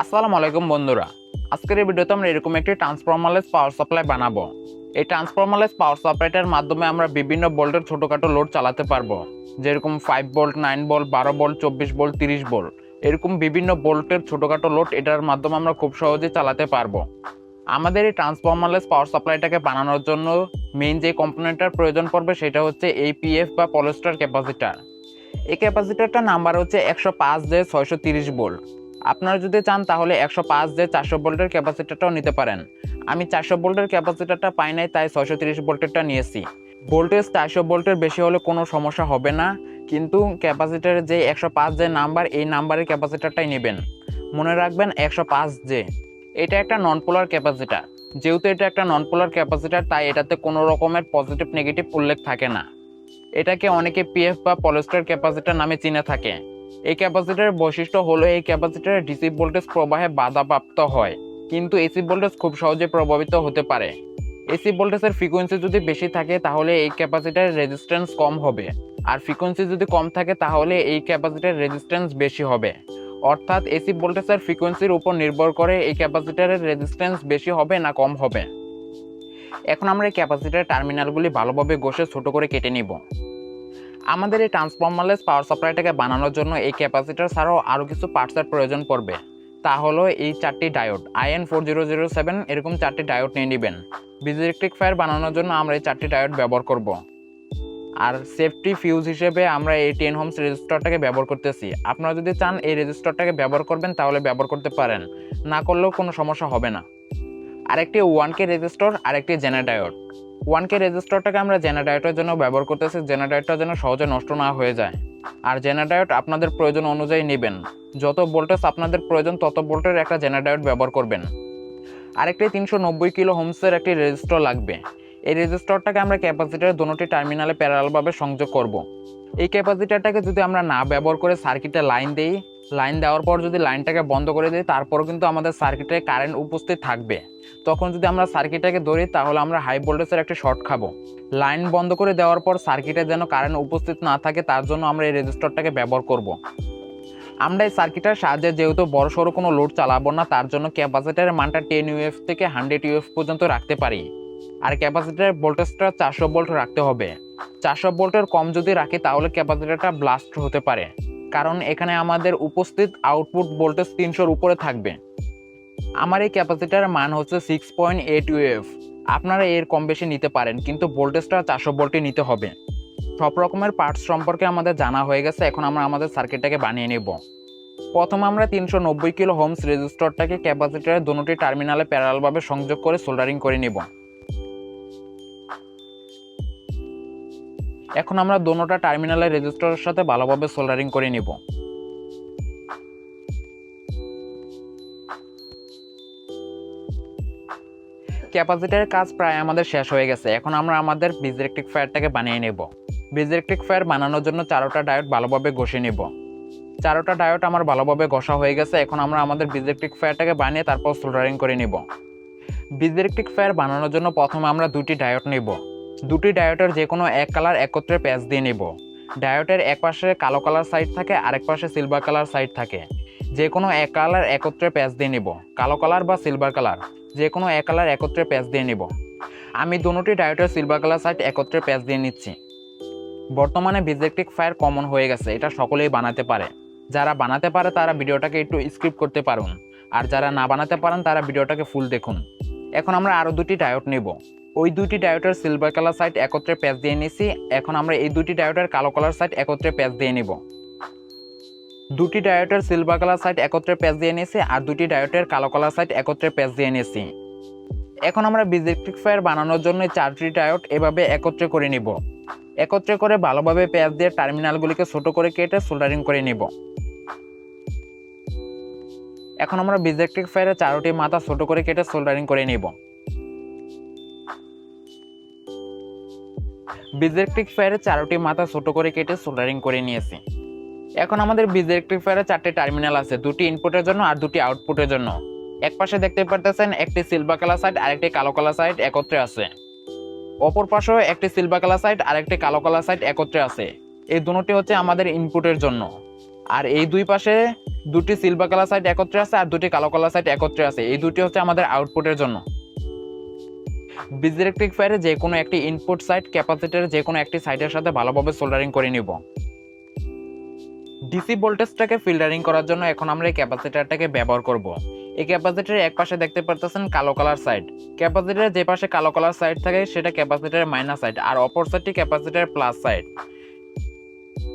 আসসালামু আলাইকুম বন্ধুরা। আজকের এই ভিডিওতে আমরা এরকম একটি ট্রান্সফরমারলেস পাওয়ার সাপ্লাই বানাবো। এই ট্রান্সফরমারলেস পাওয়ার সাপ্লাইটার মাধ্যমে আমরা বিভিন্ন ভোল্টের ছোটোখাটো লোড চালাতে পারব। যেরকম ফাইভ বোল্ট নাইন ভোল্ট বারো বোল্ট চব্বিশ বোল্ট তিরিশ বোল্ট এরকম বিভিন্ন বোল্টের ছোটোখাটো লোড এটার মাধ্যমে আমরা খুব সহজে চালাতে পারব। আমাদের এই ট্রান্সফরমারলেস পাওয়ার সাপ্লাইটাকে বানানোর জন্য মেইন যে কম্পোনেন্টটার প্রয়োজন পড়বে সেটা হচ্ছে এপিএফ বা পলেস্টার ক্যাপাসিটার এই ক্যাপাসিটারটার নাম্বার হচ্ছে একশো পাঁচ জে ছয়শো তিরিশ ভোল্ট আপনারা যদি চান, তাহলে একশো পাঁচ জে চারশো ভোল্টের ক্যাপাসিটারটাও নিতে পারেন। আমি চারশো ভোল্টের ক্যাপাসিটারটা পাই নাই, তাই ছয়শো তিরিশ ভোল্টেরটা নিয়েছি। ভোল্টেজ চারশো ভোল্টের বেশি হলে কোনো সমস্যা হবে না, কিন্তু ক্যাপাসিটারের যে একশো পাঁচ যে নাম্বার, এই নাম্বারের ক্যাপাসিটারটাই নেবেন। মনে রাখবেন, একশো পাঁচ যে। এটা একটা নন পোলার ক্যাপাসিটার। যেহেতু এটা একটা নন পোলার ক্যাপাসিটার, তাই এটাতে কোনো রকমের পজিটিভ নেগেটিভ উল্লেখ থাকে না। এটাকে অনেকে পিএফ বা পলেস্টার ক্যাপাসিটার নামে চিনে থাকে। এই ক্যাপাসিটারের বৈশিষ্ট্য হলো এই ক্যাপাসিটারের ডিসি ভোল্টেজ প্রবাহে বাধাপ্রাপ্ত হয়। কিন্তু এসি ভোল্টেজ খুব সহজে প্রভাবিত হতে পারে। এসি ভোল্টেজের ফ্রিকোয়েন্সি যদি বেশি থাকে, তাহলে এই ক্যাপাসিটারের রেজিস্ট্যান্স কম হবে। আর ফ্রিকোয়েন্সি যদি কম থাকে, তাহলে এই ক্যাপাসিটারের রেজিস্ট্যান্স বেশি হবে। অর্থাৎ এসি ভোল্টেজের ফ্রিকোয়েন্সির উপর নির্ভর করে এই ক্যাপাসিটারের রেজিস্ট্যান্স বেশি হবে না কম হবে। এখন আমরা এই ক্যাপাসিটার টার্মিনালগুলি ভালোভাবে ঘষে ছোট করে কেটে নিব। আমাদের এই ট্রান্সফরমারলেস পাওয়ার সাপ্লাইটাকে বানানোর জন্য এই ক্যাপাসিটার ছাড়াও আরও কিছু পার্টসের প্রয়োজন পড়বে। তা হলো এই চারটি diode IN four zero zero seven এরকম চারটি ডায়োড নিয়ে নেবেন। বিজি ইলেকট্রিক ফায়ার বানানোর জন্য আমরা এই চারটি ডায়োড ব্যবহার করব। আর সেফটি ফিউজ হিসেবে আমরা এই টেন হোমস রেজিস্টারটাকে ব্যবহার করতেছি। আপনারা যদি চান এই রেজিস্টারটাকে ব্যবহার করবেন, তাহলে ব্যবহার করতে পারেন। না করলেও কোনো সমস্যা হবে না। আরেকটি ওয়ান কে রেজিস্টর, আরেকটি জেনাডায়োড ওয়ান কে রেজিস্টরটাকে আমরা জেনাডায়োটের জন্য ব্যবহার করতেছি জেনাডায়োটটা যেন সহজে নষ্ট না হয়ে যায়। আর জেনাডায়োট আপনাদের প্রয়োজন অনুযায়ী নেবেন। যত ভোল্টেজ আপনাদের প্রয়োজন, তত ভোল্টের একটা জেনাডায়োট ব্যবহার করবেন। আরেকটি তিনশো নব্বই কিলো হোমসের একটি রেজিস্টর লাগবে। এই রেজিস্টরটাকে আমরা ক্যাপাসিটারের দোনোটি টার্মিনালে প্যারালভাবে সংযোগ করব। এই ক্যাপাসিটারটাকে যদি আমরা না ব্যবহার করে সার্কিটে লাইন দেই লাইন দেওয়ার পর যদি লাইনটাকে বন্ধ করে দিই, তারপরও কিন্তু আমাদের সার্কিটে কারেন্ট উপস্থিত থাকবে। তখন যদি আমরা সার্কিটটাকে ধরি, তাহলে আমরা হাই ভোল্টেজের একটা শর্ট খাব। লাইন বন্ধ করে দেওয়ার পর সার্কিটে যেন কারেন্ট উপস্থিত না থাকে, তার জন্য আমরা এই রেজিস্টরটাকে ব্যবহার করব। আমরা এই সার্কিটের সাহায্যে যেহেতু বড় সড়ো কোনো লোড চালাবো না, তার জন্য ক্যাপাসিটারের মানটা টেন ইউএফ থেকে হান্ড্রেড ইউএফ পর্যন্ত রাখতে পারি। আর ক্যাপাসিটারের ভোল্টেজটা চারশো ভোল্ট রাখতে হবে। চারশো ভোল্টের কম যদি রাখি, তাহলে ক্যাপাসিটারটা ব্লাস্ট হতে পারে। কারণ এখানে আমাদের উপস্থিত আউটপুট ভোল্টেজ তিনশোর উপরে থাকবে। আমার এই ক্যাপাসিটার মান হচ্ছে সিক্স পয়েন্ট এইট ইউএফ আপনারা এর কম বেশি নিতে পারেন, কিন্তু ভোল্টেজটা চারশো ভোল্টে নিতে হবে। সব রকমের পার্টস সম্পর্কে আমাদের জানা হয়ে গেছে, এখন আমরা আমাদের সার্কিটটাকে বানিয়ে নেব। প্রথম আমরা তিনশো নব্বই কিলো হোমস রেজিস্টরটাকে ক্যাপাসিটারের দুটি টার্মিনালে প্যারালভাবে সংযোগ করে সোল্ডারিং করে নিব। এখন আমরা দোনোটা টার্মিনালের রেজিস্টারের সাথে ভালোভাবে সোল্ডারিং করে নিব। ক্যাপাসিটারের কাজ প্রায় আমাদের শেষ হয়ে গেছে। এখন আমরা আমাদের বিজ ইলেকট্রিক ফায়ারটাকে বানিয়ে নেব। বিজ ইলেকট্রিক ফায়ার বানানোর জন্য চারোটা ডায়োড ভালোভাবে ঘষে নেব। চারোটা ডায়োড আমার ভালোভাবে ঘষা হয়ে গেছে। এখন আমরা আমাদের বিজ ইলেকট্রিক ফায়ারটাকে বানিয়ে তারপর সোল্ডারিং করে নিব। বিজ ইলেকট্রিক ফায়ার বানানোর জন্য প্রথমে আমরা দুটি ডায়োড নেব। দুটি ডায়োডের যে কোনো এক কালার একত্রে প্যাচ দিয়ে নেব। ডায়োডের এক পাশে কালো কালার সাইড থাকে, আরেক পাশে সিলভার কালার সাইড থাকে। যে কোনো এক কালার একত্রে প্যাচ দিয়ে নেব। কালো কালার বা সিলভার কালার যে কোনো এক কালার একত্রে প্যাচ দিয়ে নেব। আমি দুটি ডায়োডের সিলভার কালার সাইড একত্রে প্যাচ দিয়ে নিচ্ছি। বর্তমানে ভিজেকটিক ফায়ার কমন হয়ে গেছে, এটা সকলেই বানাতে পারে। যারা বানাতে পারে তারা ভিডিওটাকে একটু স্ক্রিপ্ট করতে পারুন। আর যারা না বানাতে পারেন তারা ভিডিওটাকে ফুল দেখুন। এখন আমরা আরও দুটি ডায়োড নেব। ওই দুটি ডায়োডের সিলভার কালার সাইড একত্রে প্যাচ দিয়ে নিয়েছি এখন আমরা এই দুটি ডায়োডের কালো কালার সাইড একত্রে প্যাচ দিয়ে নেব। দুটি ডায়োডের সিলভার কালার সাইড একত্রে প্যাচ দিয়ে নিয়েছি আর দুটি ডায়োডের কালো কালার সাইড একত্রে প্যাচ দিয়ে নিয়েছি এখন আমরা ইলেকট্রিক ফায়ার বানানোর জন্য চারটি ডায়োড এভাবে একত্রে করে নিব। একত্রে করে ভালোভাবে প্যাচ দিয়ে টার্মিনালগুলিকে ছোট করে কেটে সোল্ডারিং করে নিব। এখন আমরা ইলেকট্রিক ফায়ারের চারোটি মাথা ছোট করে কেটে সোল্ডারিং করে নিব। ইলেকট্রিক ফায়ারের চারোটি মাথা ছোট করে কেটে সোল্ডারিং করে নিয়েছি। এখন আমাদের বিজ ইলেকট্রিক ফায়ারের চারটে টার্মিনাল আছে, দুটি ইনপুটের জন্য আর দুটি আউটপুটের জন্য। এক পাশে দেখতে পারতেছেন একটি সিলভার কালার সাইড আর একটি কালো কালার সাইড একত্রে আছে। অপর পাশেও একটি সিলভার কালার সাইড আর একটি কালো কালার সাইড একত্রে আছে। এই দুটি হচ্ছে আমাদের ইনপুটের জন্য। আর এই দুই পাশে দুটি সিলভার কালার সাইড একত্রে আছে আর দুটি কালো কালার সাইড একত্রে আছে। এই দুটি হচ্ছে আমাদের আউটপুটের জন্য। বিজি রেকটিফায়ারে যে কোনো একটি ইনপুট সাইড ক্যাপাসিটার যে কোনো একটি সাইডের সাথে ভালোভাবে সোল্ডারিং করে নিব। ডিসি ভোল্টেজটাকে ফিল্টারিং করার জন্য এখন আমরা এই ক্যাপাসিটারটাকে ব্যবহার করব। এই ক্যাপাসিটারের এক পাশে দেখতে পারতেছেন কালো কালার সাইড ক্যাপাসিটারের যে পাশে কালো কালার সাইড থাকে, সেটা ক্যাপাসিটারের মাইনাস সাইড আর অপর সাইডটি ক্যাপাসিটারের প্লাস সাইড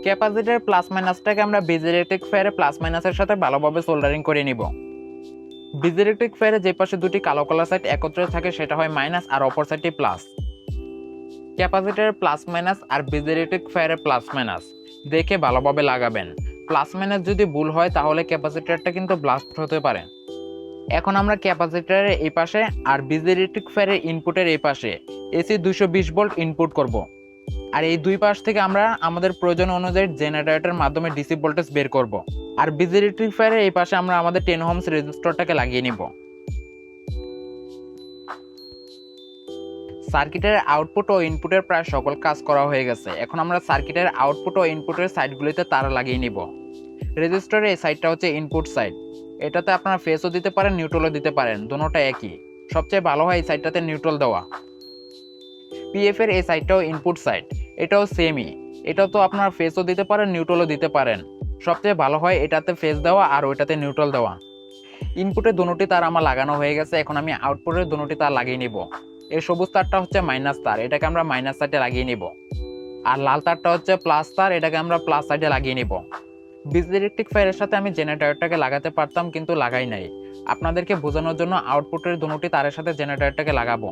ক্যাপাসিটার প্লাস মাইনাসটাকে আমরা বিজেরেটিক ফায়ারে প্লাস মাইনাসের সাথে ভালোভাবে সোল্ডারিং করে নিব। বিজেরেটিক ফেয়ারে যে পাশে দুটি কালো কালার সাইড একত্রে থাকে, সেটা হয় মাইনাস আর অপর সাইডটি প্লাস ক্যাপাসিটারের প্লাস মাইনাস আর বিজেরেটিক ফেয়ারে প্লাস মাইনাস দেখে ভালোভাবে লাগাবেন। প্লাস মাইনাস যদি ভুল হয়, তাহলে ক্যাপাসিটারটা কিন্তু ব্লাস্ট হতে পারে। এখন আমরা ক্যাপাসিটারের এই পাশে আর বিজেরেটিক ফেয়ারের ইনপুটের এই পাশে এসি দুশো বিশ ভোল্ট ইনপুট করব। আর এই দুই পাশ থেকে আমরা আমাদের প্রয়োজন অনুযায়ী জেনারেটরের মাধ্যমে ডিসি ভোল্টেজ বের করব। আর বিজি রেক্টিফায়ারের এই পাশে আমরা আমাদের টেন হোমস রেজিস্টরটাকে লাগিয়ে নিব। সার্কিটের আউটপুট ও ইনপুটের প্রায় সকল কাজ করা হয়ে গেছে। এখন আমরা সার্কিটের আউটপুট ও ইনপুটের সাইডগুলিতে তারা লাগিয়ে নিব। রেজিস্টরের এই সাইডটা হচ্ছে ইনপুট সাইড এটাতে আপনারা ফেসও দিতে পারেন নিউট্রালও দিতে পারেন, দুটোটা একই। সবচেয়ে ভালো হয় এই সাইডটাতে নিউট্রাল দেওয়া। পিএফ এর এই সাইডটাও ইনপুট সাইড এটাও সেমই এটাও তো আপনার ফেসও দিতে পারেন নিউট্রালও দিতে পারেন। সবচেয়ে ভালো হয় এটাতে ফেস দেওয়া আর ওইটাতে নিউট্রাল দেওয়া। ইনপুটে দুটি তার আমার লাগানো হয়ে গেছে, এখন আমি আউটপুটের দুটি তার লাগিয়ে নিব। এই সবুজ তারটা হচ্ছে মাইনাস তার, এটাকে আমরা মাইনাস সাইডে লাগিয়ে নিব। আর লাল তারটা হচ্ছে প্লাস তার, এটাকে আমরা প্লাস সাইডে লাগিয়ে নিব। বিজি ইলেকট্রিক ফায়ারের সাথে আমি জেনারেটরটাকে লাগাতে পারতাম, কিন্তু লাগাই নাই। আপনাদেরকে বোঝানোর জন্য আউটপুটের দুটি তারের সাথে জেনারেটরটাকে লাগাবো।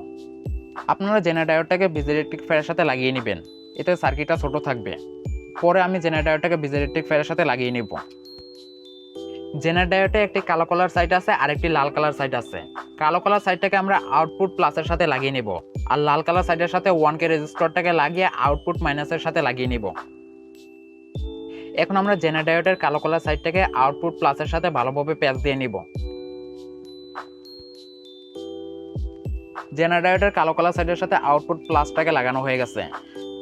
আপনারা জেনারেটরটাকে বিজি ইলেকট্রিক ফায়ারের সাথে লাগিয়ে নেবেন। এতে সার্কিটটা ছোট থাকবে। পরে আমি জেনারেটরটাকে বিজি ইলেকট্রিক ফায়ারের সাথে লাগিয়ে নিব। জেনারেটরে একটি কালো কালার সাইড আছে আর একটি লাল কালার সাইড আছে। কালো কালার সাইডটাকে আমরা আউটপুট প্লাসের সাথে লাগিয়ে নিব। আর লাল কালার সাইডের সাথে ওয়ান কে রেজিস্টরটাকে লাগিয়ে আউটপুট মাইনাসের সাথে লাগিয়ে নিব। এখন আমরা জেনারেটরের কালো কালার সাইডটাকে আউটপুট প্লাসের সাথে ভালোভাবে প্যাচ দিয়ে নিব। জেনারেটর কালো কালার সাইডের সাথে আউটপুট প্লাসটাকে লাগানো হয়ে গেছে।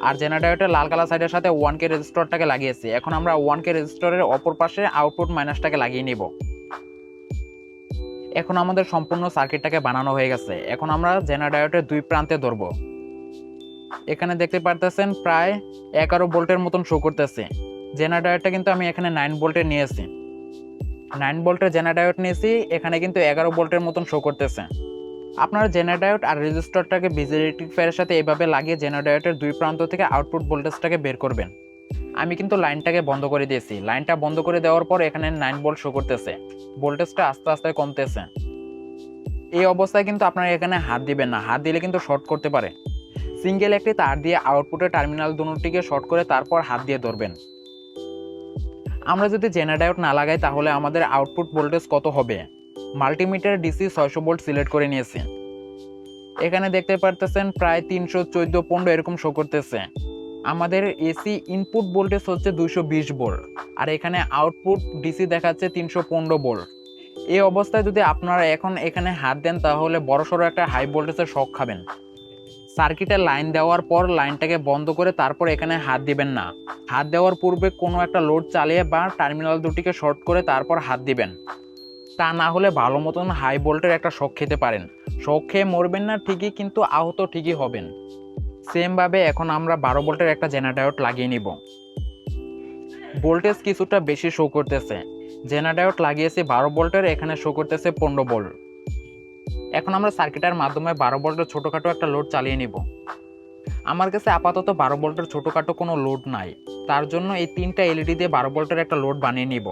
আর জেনারেটর লাল কালার সাইডের সাথে ওয়ান কে রেজিস্টরটাকে লাগিয়েছি। এখন আমরা ওয়ান কে রেজিস্টরের অপর পাশে আউটপুট মাইনাসটাকে লাগিয়ে নিব। এখন আমাদের সম্পূর্ণ সার্কিটটাকে বানানো হয়ে গেছে। এখন আমরা জেনারেটরের দুই প্রান্তে ধরব। এখানে দেখতে পারতেছেন প্রায় এগারো বোল্টের মতন শো করতেছে। জেনারেটরটা কিন্তু আমি এখানে নাইন বোল্টে নিয়েছি। নাইন ভোল্টের জেনারেটর নিয়েছি, এখানে কিন্তু এগারো বোল্টের মতন শো করতেছে। আপনার জেনারেটর আর রেজিস্টরটাকে বিজি রেক্টিফায়ারের সাথে এভাবে লাগিয়ে জেনারেটরের দুই প্রান্ত থেকে আউটপুট ভোল্টেজটাকে বের করবেন। আমি কিন্তু লাইনটাকে বন্ধ করে দিয়েছি। লাইনটা বন্ধ করে দেওয়ার পর এখানে নাইন ভোল্ট শো করতেছে। ভোল্টেজটা আস্তে আস্তে কমতেছে। এই অবস্থায় কিন্তু আপনারা এখানে হাত দিবেন না। হাত দিলে কিন্তু শর্ট করতে পারে। সিঙ্গেল একটি তার দিয়ে আউটপুটের টার্মিনাল দুটিকে শর্ট করে তারপর হাত দিয়ে ধরবেন। আমরা যদি জেনারেটর না লাগাই তাহলে আমাদের আউটপুট ভোল্টেজ কত হবে? মাল্টিমিটার ডিসি ছয়শো ভোল্ট সিলেক্ট করে নিয়েছি। এখানে দেখতে পারতেছেন প্রায় তিনশো চোদ্দ পনেরো এরকম শো করতেছে। আমাদের এসি ইনপুট ভোল্টেজ হচ্ছে দুশো বিশ ভোল্ট আর এখানে আউটপুট ডিসি দেখাচ্ছে তিনশো পনেরো ভোল্ট এই অবস্থায় যদি আপনারা এখন এখানে হাত দেন, তাহলে বড়সড় একটা হাই ভোল্টেজের শক খাবেন। সার্কিটে লাইন দেওয়ার পর লাইনটাকে বন্ধ করে তারপর এখানে হাত দিবেন না। হাত দেওয়ার পূর্বে কোনো একটা লোড চালিয়ে বা টার্মিনাল দুটিকে শর্ট করে তারপর হাত দিবেন। তা না হলে ভালো মতন হাই ভোল্টের একটা শখ খেতে পারেন। শখ খেয়ে মরবেন না ঠিকই, কিন্তু আহত ঠিকই হবেন। সেমভাবে এখন আমরা বারো ভোল্টের একটা জেনারেটর লাগিয়ে নিব। ভোল্টেজ কিছুটা বেশি শো করতেছে। জেনারেটর লাগিয়েছি বারো ভোল্টের এখানে শো করতেছে পনেরো ভোল্ট এখন আমরা সার্কিটের মাধ্যমে বারো ভোল্টের ছোটোখাটো একটা লোড চালিয়ে নিব। আমার কাছে আপাতত বারো ভোল্টের ছোটোখাটো কোনো লোড নাই। তার জন্য এই তিনটা এলইডি দিয়ে বারো ভোল্টের একটা লোড বানিয়ে নিব।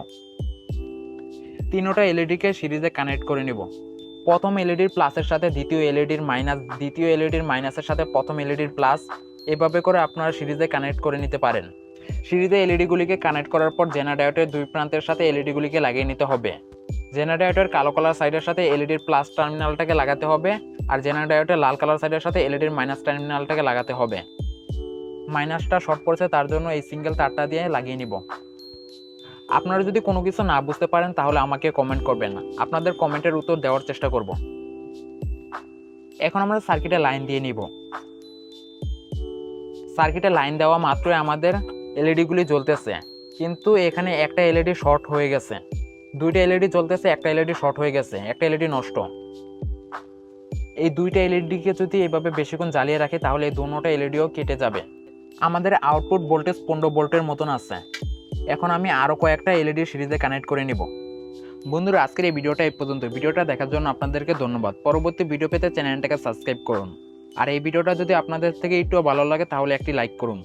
তিনোটা এলইডিকে সিরিজে কানেক্ট করে নিব। প্রথম এলইডির প্লাসের সাথে, দ্বিতীয় এলইডির মাইনাস দ্বিতীয় এলইডির মাইনাসের সাথে প্রথম এলইডির প্লাস এভাবে করে আপনারা সিরিজে কানেক্ট করে নিতে পারেন। সিরিজে এলইডিগুলিকে কানেক্ট করার পর জেনারেটরের দুই প্রান্তের সাথে এলইডিগুলিকে লাগিয়ে নিতে হবে। জেনারেটর কালো কালার সাইডের সাথে এলইডির প্লাস টার্মিনালটাকে লাগাতে হবে আর জেনারেটর লাল কালার সাইডের সাথে এলইডির মাইনাস টার্মিনালটাকে লাগাতে হবে। মাইনাসটা শর্ট পড়ছে, তার জন্য এই সিঙ্গেল তারটা দিয়ে লাগিয়ে নিব। আপনারা যদি কোনো কিছু না বুঝতে পারেন, তাহলে আমাকে কমেন্ট করবেন আপনাদের কমেন্টের উত্তর দেওয়ার চেষ্টা করব। এখন আমরা সার্কিটে লাইন দিয়ে নিব। সার্কিটে লাইন দেওয়া মাত্রই আমাদের এলইডিগুলি জ্বলতেছে। কিন্তু এখানে একটা এলইডি শর্ট হয়ে গেছে। দুইটা এলইডি জ্বলতেছে, একটা এলইডি শর্ট হয়ে গেছে, একটা এলইডি নষ্ট। এই দুইটা এলইডিকে যদি এভাবে বেশিক্ষণ জ্বালিয়ে রাখি, তাহলে এই দুটোটা এলইডিও কেটে যাবে। আমাদের আউটপুট ভোল্টেজ পনেরো ভোল্টের মতন আছে। এখন আমি আরও কয়েকটা এলইডি সিরিজে কানেক্ট করে নিব। বন্ধুরা, আজকের এই ভিডিওটা এই পর্যন্ত। ভিডিওটা দেখার জন্য আপনাদেরকে ধন্যবাদ। পরবর্তী ভিডিও পেতে চ্যানেলটাকে সাবস্ক্রাইব করুন। আর এই ভিডিওটা যদি আপনাদের থেকে একটু ভালো লাগে, তাহলে একটি লাইক করুন।